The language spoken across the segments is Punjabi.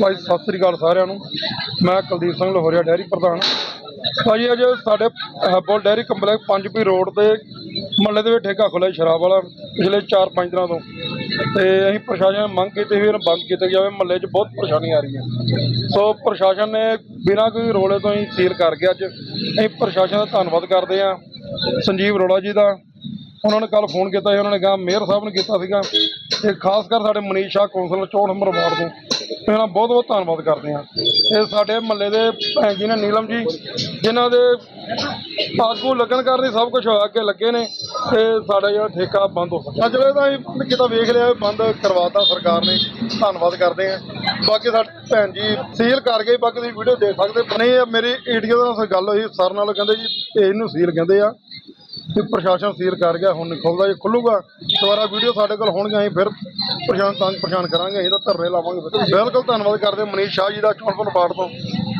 ਭਾਈ, ਸਤਿ ਸ੍ਰੀ ਅਕਾਲ ਸਾਰਿਆਂ ਨੂੰ। ਮੈਂ ਕੁਲਦੀਪ ਸਿੰਘ, ਲਾਹੌਰੀਆ ਡੈਰੀ ਪ੍ਰਧਾਨ। ਭਾਜੀ ਅੱਜ ਸਾਡੇ Hebbal dairy complex 5 P road ਤੇ ਮਹੱਲੇ ਦੇ ਵਿੱਚ ਠੇਕਾ ਖੁੱਲ੍ਹਾ ਸ਼ਰਾਬ ਵਾਲਾ, ਪਿਛਲੇ 4-5 ਦਿਨਾਂ ਤੋਂ। ਤੇ ਅਸੀਂ ਪ੍ਰਸ਼ਾਸਨ ਨੂੰ ਮੰਗ ਕੀਤੀ ਵੀ ਇਹਨੂੰ ਬੰਦ ਕੀਤਾ ਜਾਵੇ। ਮਹੱਲੇ 'ਚ ਬਹੁਤ ਪਰੇਸ਼ਾਨੀ ਆ ਰਹੀ ਹੈ। ਸੋ ਪ੍ਰਸ਼ਾਸਨ ਨੇ ਬਿਨਾਂ ਕੋਈ ਰੋਲੇ ਤੋਂ ਹੀ ਸੀਲ ਕਰ ਗਿਆ ਅੱਜ। ਅਸੀਂ ਪ੍ਰਸ਼ਾਸਨ ਦਾ ਧੰਨਵਾਦ ਕਰਦੇ ਹਾਂ ਸੰਜੀਵ ਅਰੋੜਾ ਜੀ ਦਾ। ਉਹਨਾਂ ਨੇ ਕੱਲ ਫੋਨ ਕੀਤਾ ਸੀ। ਉਹਨਾਂ ਨੇ ਕਿਹਾ, ਮੇਅਰ ਸਾਹਿਬ ਨੇ ਕੀਤਾ ਸੀਗਾ। ਤੇ ਖਾਸ ਕਰ ਸਾਡੇ Manish Shah councillor 64 number ward ਤੋਂ। ਇਹਨਾਂ ਦਾ ਬਹੁਤ ਬਹੁਤ ਧੰਨਵਾਦ ਕਰਦੇ ਹਾਂ। ਇਹ ਸਾਡੇ ਮਹੱਲੇ ਦੇ ਭੈਣ ਜੀ ਨੇ, ਨੀਲਮ ਜੀ, ਜਿਨ੍ਹਾਂ ਦੇ ਆਗੂ ਲੱਗਣ ਕਾਰਨ ਹੀ ਸਭ ਕੁਝ ਹੋਇਆ ਕਿ ਲੱਗੇ ਨੇ ਤੇ ਸਾਡਾ ਜਿਹੜਾ ਠੇਕਾ ਬੰਦ ਹੋ ਸਕਿਆ। ਚਲੋ ਤਾਂ ਅਸੀਂ ਕਿਤਾ, ਵੇਖ ਲਿਆ, ਬੰਦ ਕਰਵਾਤਾ ਸਰਕਾਰ ਨੇ। ਧੰਨਵਾਦ ਕਰਦੇ ਹਾਂ। ਬਾਕੀ ਸਾਡੇ ਭੈਣ ਜੀ ਸੀਲ ਕਰ ਗਏ, ਬਾਕੀ ਤੁਸੀਂ ਵੀਡੀਓ ਦੇਖ ਸਕਦੇ ਨਹੀਂ ਇਹ ਮੇਰੀ ਏਡੀਓ ਦਾ ਨਾਲ ਗੱਲ ਹੋਈ, ਸਰ ਨਾਲ ਕਹਿੰਦੇ ਜੀ ਇਹਨੂੰ ਸੀਲ ਕਹਿੰਦੇ ਆ। ਤੇ ਪ੍ਰਸ਼ਾਸਨ ਸੀਲ ਕਰ ਗਿਆ, ਹੁਣ ਨਹੀਂ ਖੁੱਲਦਾ ਜੇ ਖੁੱਲੂਗਾ। ਦੁਬਾਰਾ ਵੀਡੀਓ ਸਾਡੇ ਕੋਲ ਹੋਣਗੀਆਂ ਅਸੀਂ ਫਿਰ ਪ੍ਰਸ਼ਾਸਨ ਤੰਗ ਪਰੇਸ਼ਾਨ ਕਰਾਂਗੇ, ਅਸੀਂ ਧਰਨੇ ਲਾਵਾਂਗੇ ਬਿਲਕੁਲ ਧੰਨਵਾਦ ਕਰਦੇ ਮਨੀਸ਼ ਸ਼ਾਹ ਜੀ ਦਾ ਚੌਂਪਨ ਪਾੜ ਤੋਂ,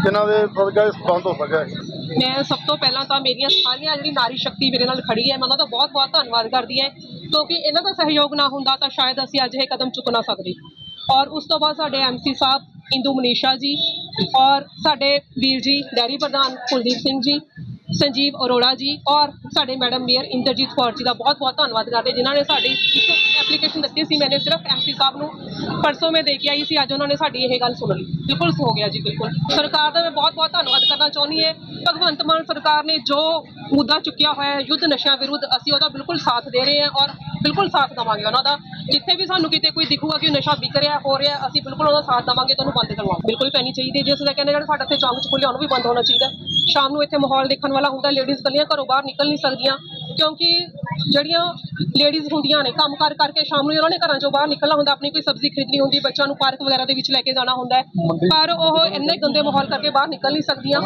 ਜਿਨ੍ਹਾਂ ਦੇ ਸਦਕਾ ਇਹ ਬੰਦ ਹੋ ਸਕਿਆ ਮੈਂ ਸਭ ਤੋਂ ਪਹਿਲਾਂ ਤਾਂ ਮੇਰੀਆਂ ਸਾਰੀਆਂ ਜਿਹੜੀ ਨਾਰੀ ਸ਼ਕਤੀ ਮੇਰੇ ਨਾਲ ਖੜੀ ਹੈ, ਮੈਂ ਉਹਨਾਂ ਦਾ ਬਹੁਤ ਬਹੁਤ ਧੰਨਵਾਦ ਕਰਦੀ ਹਾਂ, ਕਿਉਂਕਿ ਇਹਨਾਂ ਦਾ ਸਹਿਯੋਗ ਨਾ ਹੁੰਦਾ ਤਾਂ ਸ਼ਾਇਦ ਅਸੀਂ ਅੱਜ ਇਹ ਕਦਮ ਚੁੱਕ ਨਾ ਸਕਦੇ। ਔਰ ਉਸ ਤੋਂ ਬਾਅਦ ਸਾਡੇ ਐਮਸੀ ਸਾਹਿਬ, ਇੰਦੂ ਮਨੀਸ਼ਾ ਜੀ, ਔਰ ਸਾਡੇ ਵੀਰ ਜੀ, ਡੈਰੀ ਪ੍ਰਧਾਨ ਕੁਲਦੀਪ ਸਿੰਘ ਜੀ ਸੰਜੀਵ ਅਰੋੜਾ ਜੀ ਔਰ ਸਾਡੇ ਮੈਡਮ ਮੇਅਰ ਇੰਦਰਜੀਤ ਕੌਰ ਜੀ ਦਾ ਬਹੁਤ ਬਹੁਤ ਧੰਨਵਾਦ ਕਰਦੇ ਜਿਨ੍ਹਾਂ ਨੇ ਸਾਡੀ ਇੱਕ ਐਪਲੀਕੇਸ਼ਨ ਦਿੱਤੀ ਸੀ, ਮੈਨੇ ਸਿਰਫ ਐਮਸੀ ਸਾਹਿਬ ਨੂੰ ਪਰਸੋਂ ਮੈਂ ਦੇ ਕੇ ਆਈ ਸੀ, ਅੱਜ ਉਹਨਾਂ ਨੇ ਸਾਡੀ ਇਹ ਗੱਲ ਸੁਣ ਲਈ। ਬਿਲਕੁਲ ਹੋ ਗਿਆ ਜੀ, ਬਿਲਕੁਲ। ਸਰਕਾਰ ਦਾ ਮੈਂ ਬਹੁਤ ਬਹੁਤ ਧੰਨਵਾਦ ਕਰਨਾ ਚਾਹੁੰਦੀ ਹਾਂ। ਭਗਵੰਤ ਮਾਨ ਸਰਕਾਰ ਨੇ ਜੋ ਮੁੱਦਾ ਚੁੱਕਿਆ ਹੋਇਆ ਹੈ, ਯੁੱਧ ਨਸ਼ਿਆਂ ਵਿਰੁੱਧ ਅਸੀਂ ਉਹਦਾ ਬਿਲਕੁਲ ਸਾਥ ਦੇ ਰਹੇ ਹਾਂ ਔਰ ਬਿਲਕੁਲ ਸਾਥ ਦੇਵਾਂਗੇ ਉਹਨਾਂ ਦਾ। ਜਿੱਥੇ ਵੀ ਸਾਨੂੰ ਕਿਤੇ ਕੋਈ ਦਿਖੂਗਾ ਕਿ ਨਸ਼ਾ ਵਿਕ ਰਿਹਾ, ਹੋ ਰਿਹਾ, ਅਸੀਂ ਬਿਲਕੁਲ ਉਹਦਾ ਸਾਥ ਦੇਵਾਂਗੇ ਤੁਹਾਨੂੰ ਬੰਦ ਕਰਵਾਵਾਂਗੇ। ਬਿਲਕੁਲ ਪੈਣੀ ਚਾਹੀਦੀ ਜਿਸ ਜੇ ਕਹਿੰਦੇ ਜਿਹੜਾ ਸਾਡਾ ਇੱਥੇ ਚੌਂਕ ਚ ਖੁੱਲਿਆ ਉਹਨੂੰ ਵੀ ਬੰਦ ਹੋਣਾ ਚਾਹੀਦਾ ਸ਼ਾਮ ਨੂੰ ਇੱਥੇ ਮਾਹੌਲ ਦੇਖਣ ਵਾਲਾ ਹੁੰਦਾ ਲੇਡੀਜ਼ ਕੱਲੀਆਂ ਘਰੋਂ ਬਾਹਰ ਨਿਕਲ ਨਹੀਂ ਸਕਦੀਆਂ। ਕਿਉਂਕਿ ਜਿਹੜੀਆਂ ਲੇਡੀਜ਼ ਹੁੰਦੀਆਂ ਨੇ ਕੰਮ ਕਰ ਕਰਕੇ ਸ਼ਾਮ ਨੂੰ ਉਹਨਾਂ ਨੇ ਘਰਾਂ ਚੋਂ ਬਾਹਰ ਨਿਕਲਣਾ ਹੁੰਦਾ ਆਪਣੀ ਕੋਈ ਸਬਜ਼ੀ ਖਰੀਦਣੀ ਹੁੰਦੀ ਬੱਚਿਆਂ ਨੂੰ ਪਾਰਕ ਵਗੈਰਾ ਦੇ ਵਿੱਚ ਲੈ ਕੇ ਜਾਣਾ ਹੁੰਦਾ ਪਰ ਉਹ ਇੰਨੇ ਗੰਦੇ ਮਾਹੌਲ ਕਰਕੇ ਬਾਹਰ ਨਿਕਲ ਨਹੀਂ ਸਕਦੀਆਂ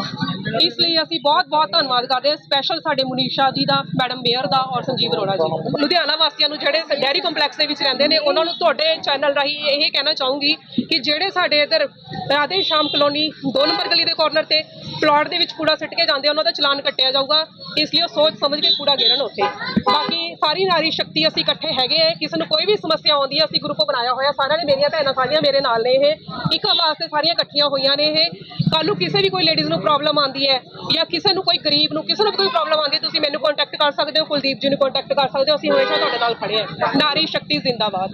ਇਸ ਲਈ ਅਸੀਂ ਬਹੁਤ ਬਹੁਤ ਧੰਨਵਾਦ ਕਰਦੇ ਹਾਂ ਸਪੈਸ਼ਲ ਸਾਡੇ ਮੁਨੀਸ਼ਾ ਜੀ ਦਾ ਮੈਡਮ ਮੇਅਰ ਦਾ ਔਰ ਸੰਜੀਵ ਅਰੋੜਾ ਜੀ ਦਾ। ਲੁਧਿਆਣਾ ਵਾਸੀਆਂ ਨੂੰ ਜਿਹੜੇ ਡੈਰੀ ਕੰਪਲੈਕਸ ਦੇ ਵਿੱਚ ਰਹਿੰਦੇ ਨੇ ਉਹਨਾਂ ਨੂੰ ਤੁਹਾਡੇ ਚੈਨਲ ਰਾਹੀਂ ਇਹ ਕਹਿਣਾ ਚਾਹੂੰਗੀ ਕਿ ਜਿਹੜੇ ਸਾਡੇ ਇੱਧਰ ਰਾਧੇ ਸ਼ਾਮ ਕਲੋਨੀ 2 ਨੰਬਰ ਗਲੀ ਦੇ ਕਾਰਨਰ ਤੇ ਪਲਾਟ ਦੇ ਵਿੱਚ ਕੂੜਾ ਸਿੱਟ ਕੇ ਜਾਂਦੇ ਆ, ਉਹਨਾਂ ਦਾ ਚਲਾਨ ਕੱਟਿਆ ਜਾਊਗਾ ਇਸ ਲਈ ਉਹ ਸੋਚ ਸਮਝ ਕੇ ਕੂੜਾ ਗੇਰਨ ਉੱਥੇ। ਬਾਕੀ ਸਾਰੀ ਨਾਰੀ ਸ਼ਕਤੀ ਅਸੀਂ ਇਕੱਠੇ ਹੈਗੇ ਆ ਕਿਸੇ ਨੂੰ ਕੋਈ ਵੀ ਸਮੱਸਿਆ ਆਉਂਦੀ ਹੈ ਅਸੀਂ ਗਰੁੱਪ ਬਣਾਇਆ ਹੋਇਆ ਸਾਰਿਆਂ ਨੇ ਮੇਰੀਆਂ ਭੈਣਾਂ ਸਾਰੀਆਂ ਮੇਰੇ ਨਾਲ ਨੇ ਇਹ। ਇੱਕ ਵਾਸਤੇ ਸਾਰੀਆਂ ਇਕੱਠੀਆਂ ਹੋਈਆਂ ਨੇ ਇਹ। ਕੱਲ ਨੂੰ ਕਿਸੇ ਵੀ ਕੋਈ ਲੇਡੀਜ਼ ਨੂੰ ਪ੍ਰੋਬਲਮ ਆਉਂਦੀ ਹੈ ਜਾਂ ਕਿਸੇ ਨੂੰ ਕੋਈ ਗਰੀਬ ਨੂੰ ਕਿਸੇ ਨੂੰ ਕੋਈ ਪ੍ਰੋਬਲਮ ਆਉਂਦੀ ਹੈ ਤੁਸੀਂ ਮੈਨੂੰ ਕੰਟੈਕਟ ਕਰ ਸਕਦੇ ਹੋ ਕੁਲਦੀਪ ਜੀ ਨੂੰ ਕੰਟੈਕਟ ਕਰ ਸਕਦੇ ਹੋ ਅਸੀਂ ਹਮੇਸ਼ਾ ਤੁਹਾਡੇ ਨਾਲ ਖੜੇ ਹਾਂ। ਨਾਰੀ ਸ਼ਕਤੀ ਜ਼ਿੰਦਾਬਾਦ।